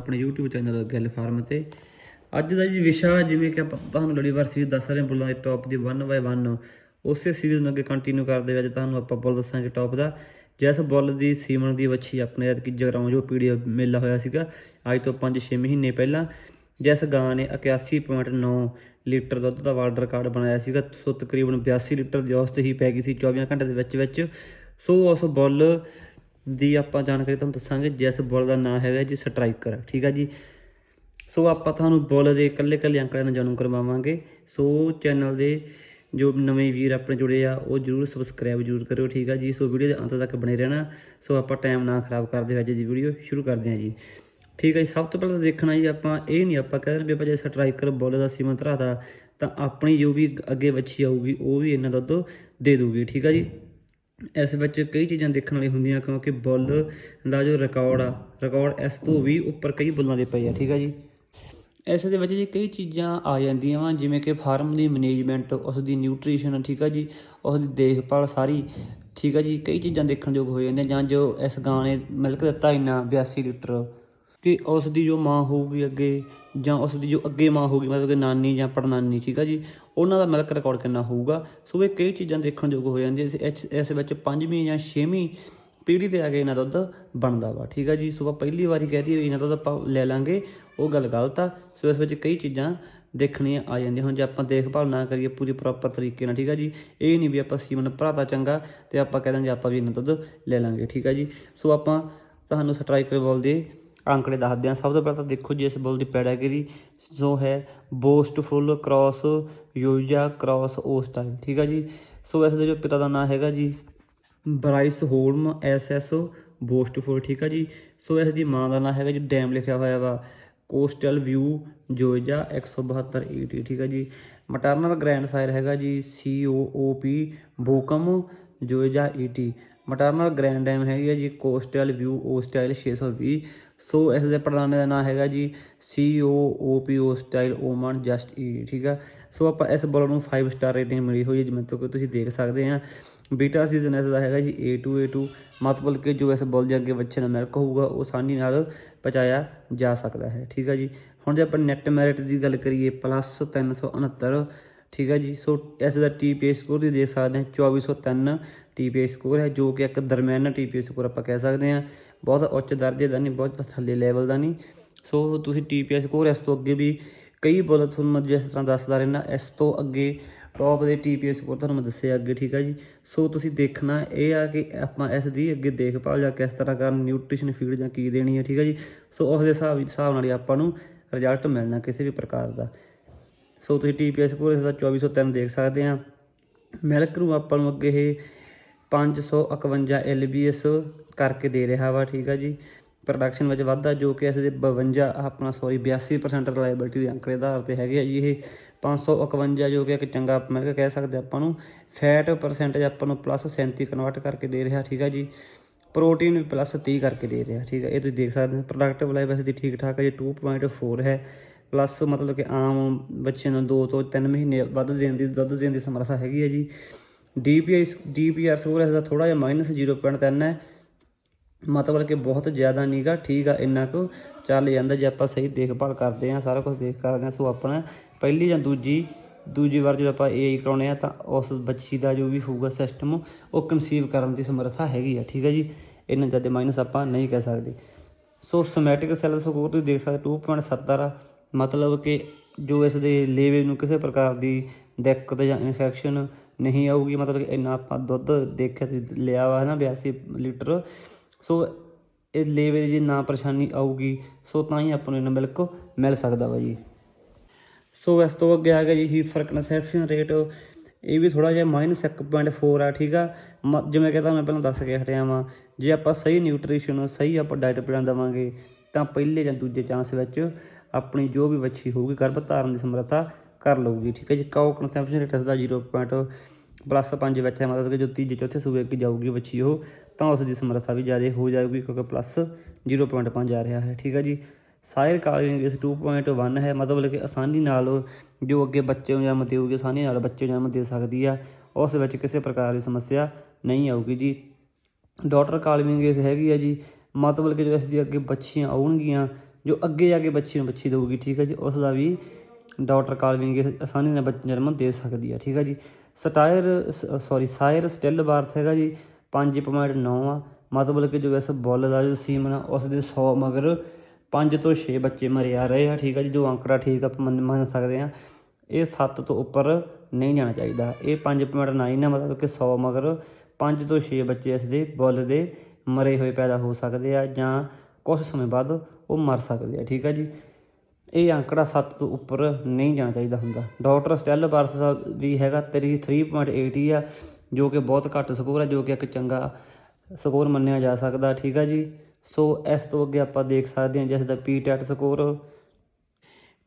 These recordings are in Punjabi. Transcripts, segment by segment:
ਆਪਣੇ YouTube ਚੈਨਲ ਗੱਲ ਫਾਰਮ ਤੇ। ਅੱਜ ਦਾ ਜੀ ਵਿਸ਼ਾ ਜਿਵੇਂ ਕਿ ਆਪਾਂ ਤੁਹਾਨੂੰ ਲੜੀਵਾਰ ਸੀਰੀਜ਼ ਦੱਸ ਰਹੇ ਬੁੱਲਾਂ ਦੇ ਟੌਪ ਦੀ 1 ਬਾਈ 1 ਉਸੇ ਸੀਰੀਜ਼ ਨੂੰ ਅੱਗੇ ਕੰਟੀਨਿਊ ਕਰਦੇ ਹੋਏ ਅੱਜ ਤੁਹਾਨੂੰ ਆਪਾਂ ਬੁੱਲ ਦੱਸਾਂਗੇ ਟੌਪ ਦਾ। ਜਿਸ ਬੁੱਲ ਦੀ ਸੀਮਨ ਦੀ ਵੱਛੀ ਆਪਣੇ ਐਤਕੀ ਜਗਰਾਉਂ ਜੋ ਪੀੜੀ ਮੇਲਾ ਹੋਇਆ ਸੀਗਾ, ਅੱਜ ਤੋਂ 5-6 ਮਹੀਨੇ ਪਹਿਲਾਂ। ਜਿਸ ਗਾਂ ਨੇ 81.9 ਲੀਟਰ ਦੁੱਧ ਦਾ ਵਰਲਡ ਰਿਕਾਰਡ ਬਣਾਇਆ ਸੀਗਾ, ਸੋ ਤਕਰੀਬਨ 82 ਲੀਟਰ ਦੀ ਔਸਤ ਹੀ ਪੈ ਗਈ ਸੀ 24 ਘੰਟੇ ਦੇ ਵਿੱਚ ਵਿੱਚ। ਸੋ ਉਸ ਬੁੱਲ ਦੀ ਆਪਾਂ ਜਾਣਕਾਰੀ ਤੁਹਾਨੂੰ ਦੱਸਾਂਗੇ, ਜਿਸ ਬੁੱਲ ਦਾ ਨਾਮ ਹੈਗਾ ਜੀ ਸਟਰਾਈਕਰ, ਠੀਕ ਆ ਜੀ? ਸੋ ਆਪਾਂ ਤੁਹਾਨੂੰ ਬੁੱਲ ਦੇ ਇਕੱਲੇ ਇਕੱਲੇ ਅੰਕੜਿਆਂ ਨਾਲ ਜਾਣੂ ਕਰਵਾਵਾਂਗੇ। ਸੋ ਚੈਨਲ ਦੇ ਜੋ ਨਵੇਂ ਵੀਰ ਆਪਣੇ ਜੁੜੇ ਆ, ਉਹ ਜਰੂਰ ਸਬਸਕ੍ਰਾਈਬ ਜਰੂਰ ਕਰਿਓ, ਠੀਕ ਆ ਜੀ? ਸੋ ਵੀਡੀਓ ਦੇ ਅੰਤ ਤੱਕ ਬਣੇ ਰਹਿਣਾ। ਸੋ ਆਪਾਂ ਟਾਈਮ ਨਾ ਖਰਾਬ ਕਰਦੇ ਹੋਏ ਅੱਜ ਦੀ ਵੀਡੀਓ ਸ਼ੁਰੂ ਕਰਦੇ ਹਾਂ ਜੀ। ਠੀਕ ਹੈ ਜੀ, ਸਭ ਤੋਂ ਪਹਿਲਾਂ ਤਾਂ ਦੇਖਣਾ ਜੀ, ਆਪਾਂ ਇਹ ਨਹੀਂ ਆਪਾਂ ਕਹਿੰਦੇ ਵੀ ਆਪਾਂ ਜੇ ਸਟਰਾਈਕਰ ਬੁੱਲ ਦਾ ਸੀਮਨ ਧਰਾਤਾ ਤਾਂ ਆਪਣੀ ਜੋ ਵੀ ਅੱਗੇ ਵੱਛੀ ਆਊਗੀ, ਉਹ ਵੀ ਇਹਨਾਂ ਦੁੱਧ ਦੇ ਦੂਗੀ ਠੀਕ ਆ ਜੀ? ਇਸ ਵਿੱਚ ਕਈ ਚੀਜ਼ਾਂ ਦੇਖਣ ਵਾਲੀ ਹੁੰਦੀਆਂ ਕਿਉਂਕਿ ਬੁੱਲ ਦਾ ਜੋ ਰਿਕਾਰਡ ਆ ਰਿਕਾਰਡ ਇਸ ਤੋਂ ਵੀ ਉੱਪਰ ਕਈ ਬੁੱਲਾਂ ਦੇ ਪਏ ਆ, ਠੀਕ ਆ ਜੀ? ਇਸ ਦੇ ਵਿੱਚ ਜੀ ਕਈ ਚੀਜ਼ਾਂ ਆ ਜਾਂਦੀਆਂ ਵਾ, ਜਿਵੇਂ ਕਿ ਫਾਰਮ ਦੀ ਮੈਨੇਜਮੈਂਟ ਉਸ ਦੀ ਨਿਊਟ੍ਰੀਸ਼ਨ ਠੀਕ ਆ ਜੀ? ਉਸ ਦੀ ਦੇਖਭਾਲ ਸਾਰੀ, ਠੀਕ ਆ ਜੀ? ਕਈ ਚੀਜ਼ਾਂ ਦੇਖਣ ਯੋਗ ਹੋ ਜਾਂਦੀਆਂ, ਜਾਂ ਜੋ ਇਸ ਗਾਂ ਨੇ ਮਿਲਕ ਦਿੱਤਾ ਇੰਨਾ 82 ਲੀਟਰ, ਕਿ ਉਸ ਦੀ ਜੋ ਮਾਂ ਹੋਊਗੀ ਅੱਗੇ ਜਾਂ ਉਸ ਦੀ ਜੋ ਅੱਗੇ ਮਾਂ ਹੋਊਗੀ, ਮਤਲਬ ਕਿ ਨਾਨੀ ਜਾਂ ਪੜਨਾਨੀ ਠੀਕ ਆ ਜੀ, ਉਹਨਾਂ ਦਾ ਮਿਲਕ ਰਿਕਾਰਡ ਕਿੰਨਾ ਹੋਊਗਾ? ਸੋ ਇਹ ਕਈ ਚੀਜ਼ਾਂ ਦੇਖਣ ਯੋਗ ਹੋ ਜਾਂਦੀਆਂ ਇਸ- ਇਸ ਵਿੱਚ ਪੰਜਵੀਂ ਜਾਂ ਛੇਵੀਂ ਪੀੜ੍ਹੀ ਤੇ ਆ ਕੇ ਇਹਨਾਂ ਦਾ ਦੁੱਧ ਬਣਦਾ ਵਾ, ਠੀਕ ਆ ਜੀ। ਸੋ ਪਹਿਲੀ ਵਾਰੀ ਕਹਿ ਦਈਏ ਵੀ ਇਹਨਾਂ ਦਾ ਦੁੱਧ ਆਪਾਂ ਲੈ ਲਾਂਗੇ, ਉਹ ਗੱਲ ਗਲਤ ਆ। ਸੋ ਇਸ ਵਿੱਚ ਕਈ ਚੀਜ਼ਾਂ ਦੇਖਣੀਆਂ ਆ ਜਾਂਦੀਆਂ। ਹੁਣ ਜੇ ਆਪਾਂ ਦੇਖਭਾਲ ਨਾ ਕਰੀਏ ਪੂਰੀ ਪ੍ਰੋਪਰ ਤਰੀਕੇ ਨਾਲ, ਠੀਕ ਆ ਜੀ, ਇਹ ਨਹੀਂ ਵੀ ਆਪਾਂ ਸੀਮਨ ਭਰਾਤਾ ਚੰਗਾ ਤੇ ਆਪਾਂ ਕਹਿ ਦਾਂਗੇ ਆਪਾਂ ਵੀ ਇਹਨਾਂ ਦੁੱਧ ਲੈ ਲਾਂਗੇ, ਠੀਕ ਆ ਜੀ। ਸੋ ਆਪਾਂ ਤੁਹਾਨੂੰ ਸਟਰਾਈਕਰ ਬੋਲ ਦੇ ਅੰਕੜੇ ਦੱਸਦੇ ਹਾਂ। ਸਭ ਤੋਂ ਪਹਿਲਾਂ ਤਾਂ ਦੇਖੋ ਜੀ ਇਸ ਬੁੱਲ ਦੀ ਪੈਡਾਗਰੀ ਜੋ ਹੈ ਬੋਸਟ ਫੁੱਲ ਕ੍ਰਾਸ ਯੋਜਾ ਕ੍ਰਾਸ ਓਸਟਾਈਨ ਠੀਕ ਆ ਜੀ? ਸੋ ਇਸ ਦੇ ਜੋ ਪਿਤਾ ਦਾ ਨਾਮ ਹੈਗਾ ਜੀ, ਬਰਾਈਸ ਹੋਲਮ ਐਸਐਸ ਬੋਸਟਫੁਲ ਠੀਕ ਆ ਜੀ? ਸੋ ਇਸ ਦੀ ਮਾਂ ਦਾ ਨਾਮ ਹੈਗਾ ਜੀ, ਡੈਮ ਲਿਖਿਆ ਹੋਇਆ ਵਾ। ਕੋਸਟਲ ਵਿਊ ਜੋਜਾ 172 ਈਟੀ, ਠੀਕ ਆ ਜੀ? ਮਟਰਨਲ ਗ੍ਰੈਂਡ ਸਾਇਰ ਹੈਗਾ ਜੀ, ਸੀ ਓ ਓ ਪੀ ਬੋਕਮ ਜੋਜਾ ਈਟੀ। ਮਟਰਨਲ ਗ੍ਰੈਂਡ ਡੈਮ ਹੈਗੀ ਆ ਜੀ, ਕੋਸਟਲ ਵਿਊ ਓ ਸਟਾਈਲ 620 ਸੋ ਇਸ ਦੇ ਪ੍ਰਧਾਨ ਦਾ ਨਾਮ ਹੈਗਾ ਜੀ ਸੀ ਓ ਓ ਪੀ ਓ ਸਟਾਈਲ ਓਮਨ ਜਸਟ ਈ ਠੀਕ ਆ? ਸੋ ਆਪਾਂ ਇਸ ਬੋਲ ਨੂੰ 5 ਸਟਾਰ ਰੇਟਿੰਗ ਮਿਲੀ ਹੋਈ ਹੈ ਜਿਵੇਂ ਤੋਂ ਕਿ ਤੁਸੀਂ ਦੇਖ ਸਕਦੇ ਆ। ਬੀਟਾ ਸੀਜ਼ਨ ਇਸ ਦਾ ਹੈਗਾ ਜੀ A2 A2 ਮਤਲਬ ਕਿ ਜੋ ਇਸ ਬੋਲ ਦੇ ਅੱਗੇ ਬੱਚੇ ਦਾ ਮਿਲਕ ਹੋਊਗਾ, ਉਹ ਆਸਾਨੀ ਨਾਲ ਪਚਾਇਆ ਜਾ ਸਕਦਾ ਹੈ, ਠੀਕ ਆ ਜੀ? ਹੁਣ ਜੇ ਆਪਾਂ ਨੈਟ ਮੈਰਿਟ ਦੀ ਗੱਲ ਕਰੀਏ ਪਲੱਸ 369 ਠੀਕ ਆ ਜੀ? ਸੋ ਇਸ ਦਾ TPA ਸਕੋਰ ਦੀ ਦੇਖ ਸਕਦੇ ਹਾਂ 2403 TPA ਸਕੋਰ ਹੈ, ਜੋ ਕਿ ਇੱਕ ਦਰਮਿਆਨਾ TPA ਸਕੋਰ ਆਪਾਂ ਕਹਿ ਸਕਦੇ ਹਾਂ। ਬਹੁਤ ਉੱਚ ਦਰਜੇ ਦਾ ਨਹੀਂ, ਬਹੁਤ ਥੱਲੇ ਲੈਵਲ ਦਾ ਨਹੀਂ। ਸੋ ਤੁਸੀਂ TPA ਸਕੋਰ ਇਸ ਤੋਂ ਅੱਗੇ ਵੀ ਕਈ ਬੋਲ ਤੁਹਾਨੂੰ ਮੈਂ ਜਿਸ ਤਰ੍ਹਾਂ ਦੱਸਦਾ ਰਹਿਣਾ ਇਸ ਤੋਂ ਅੱਗੇ ਟੌਪ ਦੇ TPA ਸਕੋਰ ਤੁਹਾਨੂੰ ਮੈਂ ਦੱਸਿਆ ਅੱਗੇ, ਠੀਕ ਆ ਜੀ। ਸੋ ਤੁਸੀਂ ਦੇਖਣਾ ਇਹ ਆ ਕਿ ਆਪਾਂ ਇਸ ਦੀ ਅੱਗੇ ਦੇਖਭਾਲ ਜਾਂ ਕਿਸ ਤਰ੍ਹਾਂ ਕਰਨ ਨਿਊਟ੍ਰੀਸ਼ਨ ਫੀਡ ਜਾਂ ਕੀ ਦੇਣੀ ਹੈ ਠੀਕ ਆ ਜੀ। ਸੋ ਉਸ ਦੇ ਹਿਸਾਬ ਹਿਸਾਬ ਨਾਲ ਹੀ ਆਪਾਂ ਨੂੰ ਰਿਜ਼ਲਟ ਮਿਲਣਾ ਕਿਸੇ ਵੀ ਪ੍ਰਕਾਰ ਦਾ। ਸੋ ਤੁਸੀਂ TPS ਸਕੋਰ ਇਸ ਦਾ 2403 ਦੇਖ ਸਕਦੇ ਆ। ਮਿਲਕ ਨੂੰ ਆਪਾਂ ਨੂੰ ਅੱਗੇ ਇਹ 551 LBS ਕਰਕੇ ਦੇ ਰਿਹਾ ਵਾ, ਠੀਕ ਆ ਜੀ। ਪ੍ਰੋਡਕਸ਼ਨ ਵਿੱਚ ਵਾਧਾ, ਜੋ ਕਿ ਇਸ ਦੇ 52 ਆਪਣਾ ਸੌਰੀ 82% ਰਿਲਾਇਬਿਲਟੀ ਦੇ ਅੰਕੜੇ ਆਧਾਰ ਤੇ ਹੈਗੇ ਆ ਜੀ ਇਹ। 551 ਜੋ ਕਿ ਇੱਕ ਚੰਗਾ ਮਿਲਕ ਕਹਿ ਸਕਦੇ ਆਪਾਂ ਨੂੰ ਫੈਟ ਪਰਸੈਂਟੇਜ ਆਪਾਂ ਨੂੰ ਪਲੱਸ 37 ਕਨਵਰਟ ਕਰਕੇ ਦੇ ਰਿਹਾ, ਠੀਕ ਆ ਜੀ। ਪ੍ਰੋਟੀਨ ਵੀ ਪਲੱਸ 30 ਕਰਕੇ ਦੇ ਰਿਹਾ, ਠੀਕ ਹੈ ਇਹ ਤੁਸੀਂ ਦੇਖ ਸਕਦੇ ਹੋ। ਪ੍ਰੋਡਕਟ ਲਾਈਫ ਵੈਸੇ ਦੀ ਠੀਕ ਠਾਕ ਹੈ ਜੀ 2.4 ਹੈ। ਪਲੱਸ ਮਤਲਬ ਕਿ ਆਮ ਬੱਚਿਆਂ ਨੂੰ 2 ਤੋਂ 3 ਮਹੀਨੇ ਵੱਧ ਦੇਣ ਦੀ, ਦੁੱਧ ਦੇਣ ਦੀ ਸਮਰੱਥਾ ਹੈਗੀ ਹੈ ਜੀ। ਡੀਪੀਆਈ ਡੀਪੀਆਰ ਸਕੋਰ ਇਸ ਦਾ ਥੋੜਾ ਜਿਹਾ ਮਾਈਨਸ 0.3 ਹੈ। ਮਤਲਬ ਕਿ ਬਹੁਤ ਜ਼ਿਆਦਾ ਨਹੀਂਗਾ ਠੀਕ ਆ, ਇੰਨਾ ਕੁ ਚੱਲ ਜਾਂਦਾ ਜੇ ਆਪਾਂ ਸਹੀ ਦੇਖਭਾਲ ਕਰਦੇ ਆ ਸਾਰਾ ਕੁਝ ਦੇਖ ਕਰਦੇ ਆ ਸੋ ਆਪਣਾ ਪਹਿਲੀ ਜਾਂ ਦੂਜੀ ਦੂਜੀ ਵਾਰ ਜਦੋਂ ਆਪਾਂ ਏਆਈ ਕਰਾਉਣੇ ਆ ਤਾਂ ਉਸ ਬੱਚੀ ਦਾ ਜੋ ਵੀ ਹੋਊਗਾ ਸਿਸਟਮ ਉਹ ਕਨਸੀਵ ਕਰਨ ਦੀ ਸਮਰੱਥਾ ਹੈਗੀ ਆ, ਠੀਕ ਹੈ ਜੀ। ਇਹਨਾਂ ਜ਼ਿਆਦਾ ਮਾਈਨਸ ਆਪਾਂ ਨਹੀਂ ਕਹਿ ਸਕਦੇ। ਸੋ ਸਮੈਟਿਕ ਸੈੱਲ ਸਕੋਰ ਤੁਸੀਂ ਦੇਖ ਸਕਦੇ 2.70 ਆ। ਮਤਲਬ ਕਿ ਜੋ ਇਸ ਦੇ ਲੇਵੇ ਨੂੰ ਕਿਸੇ ਪ੍ਰਕਾਰ ਦੀ ਦਿੱਕਤ ਜਾਂ ਇਨਫੈਕਸ਼ਨ ਨਹੀਂ ਆਊਗੀ, ਮਤਲਬ ਕਿ ਇੰਨਾ ਆਪਾਂ ਦੁੱਧ ਦੇਖਿਆ ਤੁਸੀਂ ਲਿਆ ਵਾ ਹੈ ਨਾ 82 ਲੀਟਰ। ਸੋ ਇਹ ਲੇਵੇ ਦੀ ਜੇ ਨਾ ਪਰੇਸ਼ਾਨੀ ਆਊਗੀ, ਸੋ ਤਾਂ ਹੀ ਆਪਾਂ ਨੂੰ ਇਹਨਾਂ ਮਿਲਕ ਮਿਲ ਸਕਦਾ ਵਾ ਜੀ। ਸੋ ਇਸ ਤੋਂ ਅੱਗੇ ਆ ਗਿਆ ਜੀ ਹੀਫਰ ਕਨਸੈਪਸ਼ਨ ਰੇਟ ਇਹ ਵੀ ਥੋੜਾ ਜਿਹਾ ਮਾਈਨਸ 1.4 ਆ, ਠੀਕ ਆ? ਮ- ਜਿਵੇਂ ਕਿ ਮੈਂ ਪਹਿਲਾਂ ਦੱਸ ਕੇ ਹਟਿਆ ਵਾਂ, ਜੇ ਆਪਾਂ ਸਹੀ ਨਿਊਟ੍ਰੀਸ਼ਨ ਸਹੀ ਆਪਾਂ ਡਾਈਟ ਪਲਾਨ ਦੇਵਾਂਗੇ, ਤਾਂ ਪਹਿਲੇ ਜਾਂ ਦੂਜੇ ਚਾਂਸ ਵਿੱਚ ਆਪਣੀ ਜੋ ਵੀ ਵੱਛੀ ਹੋਊਗੀ ਗਰਭ ਧਾਰਨ ਦੀ ਸਮਰੱਥਾ ਕਰ ਲਊਗੀ ਠੀਕ ਹੈ ਜੀ ਕਾਓ ਕਨਸੈਪਸ਼ਨ ਰੇਟ ਇਸ ਦਾ 0. ਪਲੱਸ 5 ਵਿੱਚ ਹੈ, ਮਤਲਬ ਕਿ ਜੋ ਤੀਜੇ, ਚੌਥੇ ਸੂਬੇ ਅੱਗੇ ਜਾਊਗੀ ਵੱਛੀ ਉਹ, ਤਾਂ ਉਸ ਦੀ ਸਮਰੱਥਾ ਵੀ ਜ਼ਿਆਦਾ ਹੋ ਜਾਊਗੀ ਕਿਉਂਕਿ ਪਲੱਸ 0.5 ਆ ਰਿਹਾ ਹੈ, ਠੀਕ ਹੈ ਜੀ? ਸਾਇਰ ਕਾਲਿੰਗ ਇਸ 2.1 ਹੈ, ਮਤਲਬ ਕਿ ਆਸਾਨੀ ਨਾਲ ਜੋ ਅੱਗੇ ਬੱਚੇ ਨੂੰ ਜਨਮ ਦੇਊਗੀ, ਆਸਾਨੀ ਨਾਲ ਬੱਚੇ ਨੂੰ ਜਨਮ ਦੇ ਸਕਦੀ ਆ ਉਸ ਵਿੱਚ ਕਿਸੇ ਪ੍ਰਕਾਰ ਦੀ ਸਮੱਸਿਆ ਨਹੀਂ ਆਊਗੀ ਜੀ। ਡਾਟਰ ਕਾਲਮਿੰਗ ਇਸ ਹੈਗੀ ਆ ਜੀ, ਮਤਲਬ ਕਿ ਜੋ ਇਸ ਦੀ ਅੱਗੇ ਬੱਚੀਆਂ ਆਉਣਗੀਆਂ, ਜੋ ਅੱਗੇ ਜਾ ਕੇ ਬੱਚੀ ਨੂੰ ਬੱਚੀ ਦੇਊਗੀ, ਠੀਕ ਹੈ ਜੀ? ਉਸ ਦਾ ਵੀ ਡਾਕਟਰ ਕਾਲਵਿੰਗ ਆਸਾਨੀ ਨਾਲ ਬੱਚਾ ਜਨਮ ਦੇ ਸਕਦੀ ਹੈ ਠੀਕ ਹੈ ਜੀ। ਸਟਾਇਰ ਸੌਰੀ, ਸਾਇਰ ਸਟਿਲ ਬਾਰਥ ਹੈਗਾ ਜੀ 5.9 ਆ। ਮਤਲਬ ਕਿ ਜੋ ਇਸ ਬੁੱਲ ਦਾ ਜੋ ਸੀਮਨ ਆ ਉਸ ਦੇ 100 ਮਗਰ 5 ਤੋਂ 6 ਬੱਚੇ ਮਰੇ ਆ ਰਹੇ ਆ, ਠੀਕ ਆ ਜੀ, ਜੋ ਅੰਕੜਾ ਠੀਕ ਆਪਾਂ ਮੰਨ ਸਕਦੇ ਆ। ਇਹ 7 ਤੋਂ ਉੱਪਰ ਨਹੀਂ ਜਾਣਾ ਚਾਹੀਦਾ। ਇਹ 5.9 ਆ ਮਤਲਬ ਕਿ 100 ਮਗਰ 5 ਤੋਂ 6 ਬੱਚੇ ਇਸ ਦੇ ਬੁੱਲ ਦੇ ਮਰੇ ਹੋਏ ਪੈਦਾ ਹੋ ਸਕਦੇ ਆ ਜਾਂ ਕੁਝ ਸਮੇਂ ਬਾਅਦ ਉਹ ਮਰ ਸਕਦੇ ਆ, ਠੀਕ ਆ ਜੀ। ਇਹ ਅੰਕੜਾ 7 ਤੋਂ ਉੱਪਰ ਨਹੀਂ ਜਾਣਾ ਚਾਹੀਦਾ ਹੁੰਦਾ। ਡਾਕਟਰ ਸਟੈਲ ਬਾਰਸ ਦਾ ਵੀ ਹੈਗਾ 3.8 ਆ, ਜੋ ਕਿ ਬਹੁਤ ਘੱਟ ਸਕੋਰ ਹੈ ਜੋ ਕਿ ਇੱਕ ਚੰਗਾ ਸਕੋਰ ਮੰਨਿਆ ਜਾ ਸਕਦਾ, ਠੀਕ ਆ ਜੀ? ਸੋ ਇਸ ਤੋਂ ਅੱਗੇ ਆਪਾਂ ਦੇਖ ਸਕਦੇ ਹਾਂ ਜਿਸ ਦਾ P TET score.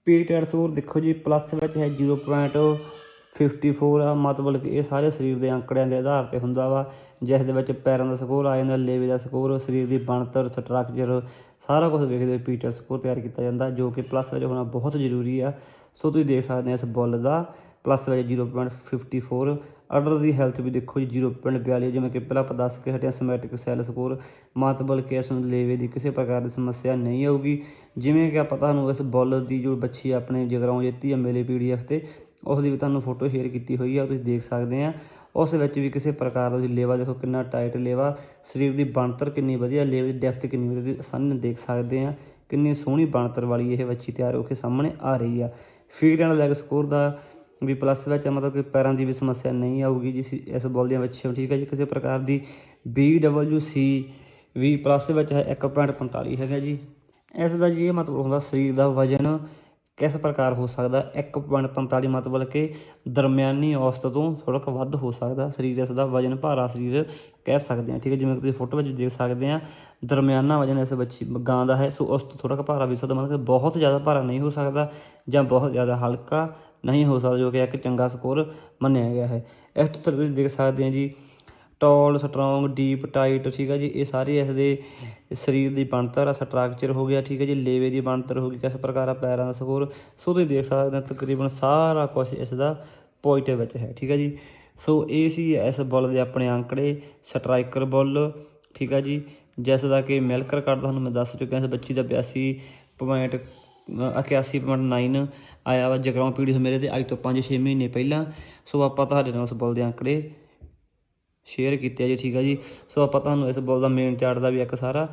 P TET score ਦੇਖੋ ਜੀ ਪਲੱਸ ਵਿੱਚ ਹੈ 0.54 ਆ, ਮਤਲਬ ਕਿ ਇਹ ਸਾਰੇ ਸਰੀਰ ਦੇ ਅੰਕੜਿਆਂ ਦੇ ਆਧਾਰ ਤੇ ਹੁੰਦਾ ਵਾ। ਜਿਸ ਦੇ ਵਿੱਚ ਪੈਰਾਂ ਦਾ ਸਕੋਰ ਆ ਜਾਂਦਾ, ਲੇਵੇ ਦਾ ਸਕੋਰ, ਸਰੀਰ ਦੀ ਬਣਤਰ, ਸਟਰਕਚਰ, ਸਾਰਾ ਕੁਝ ਵੇਖਦੇ ਹੋਏ ਪੀਟਰ ਸਕੋਰ ਤਿਆਰ ਕੀਤਾ ਜਾਂਦਾ, ਜੋ ਕਿ ਪਲੱਸ ਵਿੱਚ ਹੋਣਾ ਬਹੁਤ ਜ਼ਰੂਰੀ ਆ। ਸੋ ਤੁਸੀਂ ਦੇਖ ਸਕਦੇ ਹੋ ਇਸ ਬੁੱਲ ਦਾ ਪਲੱਸ ਵਿੱਚ 0.54 ਆਰਡਰ ਦੀ ਹੈਲਥ ਵੀ ਦੇਖੋ ਜੀ 0.42 ਜਿਵੇਂ ਕਿ ਪਹਿਲਾਂ ਆਪਾਂ ਦੱਸ ਕੇ ਹਟਿਆ ਸਮੈਟਿਕ ਸੈੱਲ ਸਕੋਰ ਮਾਤਬਲ ਕੇ ਇਸ ਨੂੰ ਲੇਵੇ ਦੀ ਕਿਸੇ ਪ੍ਰਕਾਰ ਦੀ ਸਮੱਸਿਆ ਨਹੀਂ ਆਊਗੀ। ਜਿਵੇਂ ਕਿ ਆਪਾਂ ਤੁਹਾਨੂੰ ਇਸ ਬੁੱਲ ਦੀ ਜੋ ਬੱਚੀ ਆਪਣੇ ਜਗਰਾਉਂ ਜਿੱਤੀ ਆ, ਮੇਲੇ ਪੀਡੀਐਫ ਤੇ, ਉਸ ਦੀ ਵੀ ਤੁਹਾਨੂੰ ਫੋਟੋ ਸ਼ੇਅਰ ਕੀਤੀ ਹੋਈ ਆ ਤੁਸੀਂ ਦੇਖ ਸਕਦੇ ਆ। ਉਸ ਵਿੱਚ ਵੀ ਕਿਸੇ ਪ੍ਰਕਾਰ ਦਾ ਤੁਸੀਂ ਲੇਵਾ, ਦੇਖੋ ਕਿੰਨਾ ਟਾਈਟ ਲੇਵਾ, ਸਰੀਰ ਦੀ ਬਣਤਰ ਕਿੰਨੀ ਵਧੀਆ, ਲੇਵੇ ਦੀ ਡੈਪਥ ਕਿੰਨੀ ਵਧੀਆ, ਤੁਸੀਂ ਆਸਾਨੀ ਨਾਲ ਦੇਖ ਸਕਦੇ ਆ। ਕਿੰਨੀ ਸੋਹਣੀ ਬਣਤਰ ਵਾਲੀ ਇਹ ਬੱਚੀ ਤਿਆਰ ਹੋ ਕੇ ਸਾਹਮਣੇ ਆ ਰਹੀ ਆ। ਫੀਡ ਐਂਡ ਲੈਗ ਸਕੋਰ ਦਾ ਵੀ ਪਲੱਸ ਵਿੱਚ ਮਤਲਬ ਕਿ ਪੈਰਾਂ ਦੀ ਵੀ ਸਮੱਸਿਆ ਨਹੀਂ ਆਊਗੀ ਜਿਸ ਇਸ ਬੋਲ ਦੀਆਂ ਬੱਚੀਆਂ ਠੀਕ ਹੈ ਜੀ? ਕਿਸੇ ਪ੍ਰਕਾਰ ਦੀ BWC ਵੀ ਪਲੱਸ ਵਿੱਚ ਹੈ 1.45 ਹੈਗਾ ਜੀ। ਇਸ ਦਾ ਜੀ ਇਹ ਮਤਲਬ ਹੁੰਦਾ ਸਰੀਰ ਦਾ ਵਜਨ ਕਿਸ ਪ੍ਰਕਾਰ ਹੋ ਸਕਦਾ? 1.45 ਮਤਲਬ ਕਿ ਦਰਮਿਆਨੀ ਔਸਤ ਤੋਂ ਥੋੜਾ ਕੁ ਵੱਧ ਹੋ ਸਕਦਾ। ਸਰੀਰ ਇਸ ਦਾ ਵਜਨ ਭਾਰਾ ਸਰੀਰ ਕਹਿ ਸਕਦੇ ਹਾਂ। ਠੀਕ ਹੈ, ਜਿਵੇਂ ਕਿ ਤੁਸੀਂ ਫੋਟੋ ਵਿੱਚ ਦੇਖ ਸਕਦੇ ਆ ਦਰਮਿਆਨਾ ਵਜਨ ਇਸ ਬੱਚੀ ਗਾਂ ਦਾ ਹੈ, ਸੋ ਉਸ ਤੋਂ ਥੋੜਾ ਕੁ ਭਾਰਾ ਵੀ ਸਕਦਾ, ਮਤਲਬ ਕਿ ਬਹੁਤ ਜ਼ਿਆਦਾ ਭਾਰਾ ਨਹੀਂ ਹੋ ਸਕਦਾ ਜਾਂ ਬਹੁਤ ਜ਼ਿਆਦਾ ਹਲਕਾ ਨਹੀਂ ਹੋ ਸਕਦਾ, ਜੋ ਕਿ ਇੱਕ ਚੰਗਾ ਸਕੋਰ ਮੰਨਿਆ ਗਿਆ ਹੈ। ਇਸ ਤੋਂ ਤੁਸੀਂ ਦੇਖ ਸਕਦੇ ਆ ਜੀ ਟੌਲ ਸਟਰੋਂਗ ਡੀਪ ਟਾਈਟ ਠੀਕ ਆ ਜੀ। ਇਹ ਸਾਰੇ ਇਸ ਦੇ ਸਰੀਰ ਦੀ ਬਣਤਰ ਆ ਸਟਰਕਚਰ ਹੋ ਗਿਆ, ਠੀਕ ਹੈ ਜੀ। ਲੇਵੇ ਦੀ ਬਣਤਰ ਹੋ ਗਈ, ਕਿਸ ਪ੍ਰਕਾਰ ਆ, ਪੈਰਾਂ ਦਾ ਸਕੋਰ। ਸੋ ਤੁਸੀਂ ਦੇਖ ਸਕਦੇ ਹੋ ਤਕਰੀਬਨ ਸਾਰਾ ਕੁਝ ਇਸ ਦਾ ਪੋਜ਼ਿਟਿਵ ਵਿੱਚ ਹੈ, ਠੀਕ ਹੈ ਜੀ। ਸੋ ਇਹ ਸੀ ਇਸ ਬੁੱਲ ਦੇ ਆਪਣੇ ਅੰਕੜੇ ਸਟਰਾਈਕਰ ਬੁੱਲ, ਠੀਕ ਹੈ ਜੀ। ਜਿਸ ਦਾ ਕਿ ਮਿਲਕਰ ਰਿਕਾਰਡ ਤੁਹਾਨੂੰ ਮੈਂ ਦੱਸ ਚੁੱਕਿਆ ਇਸ ਬੱਚੀ ਦਾ 82 ਪੁਆਇੰਟ 81.9 ਆਇਆ ਵਾ ਜਗਰਾਉਂ ਪੀੜੀ ਮੇਰੇ ਤੇ ਅੱਜ ਤੋਂ 5-6 ਮਹੀਨੇ ਪਹਿਲਾਂ। ਸੋ ਆਪਾਂ ਤੁਹਾਡੇ ਨਾਲ ਉਸ ਬੁੱਲ ਦੇ ਅੰਕੜੇ ਸ਼ੇਅਰ ਕੀਤੇ ਜੀ, ਠੀਕ ਆ ਜੀ। ਸੋ ਆਪਾਂ ਤੁਹਾਨੂੰ ਇਸ ਬੋਲ ਦਾ ਮੇਨ ਚਾਰਟ ਦਾ ਵੀ ਇੱਕ ਸਾਰਾ,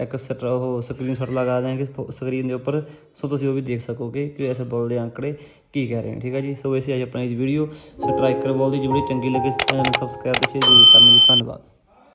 ਇੱਕ ਸਟ ਉਹ ਸਕਰੀਨਸ਼ਾਟ ਲਗਾ ਦਿਆਂਗੇ ਸਕਰੀਨ ਦੇ ਉੱਪਰ। ਸੋ ਤੁਸੀਂ ਉਹ ਵੀ ਦੇਖ ਸਕੋਗੇ ਕਿ ਇਸ ਬੋਲ ਦੇ ਅੰਕੜੇ ਕੀ ਕਹਿ ਰਹੇ ਨੇ, ਠੀਕ ਆ ਜੀ। ਸੋ ਇਸੇ ਅੱਜ ਆਪਣੀ ਇਸ ਵੀਡੀਓ ਸਟਰਾਈਕਰ ਬੋਲ ਦੀ ਜਿਹੜੀ ਚੰਗੀ ਲੱਗੇ, ਚੈਨਲ ਨੂੰ ਸਬਸਕ੍ਰਾਈਬ ਤੇ ਸ਼ੇਅਰ ਜ਼ਰੂਰ ਕਰਨਾ ਜੀ। ਧੰਨਵਾਦ।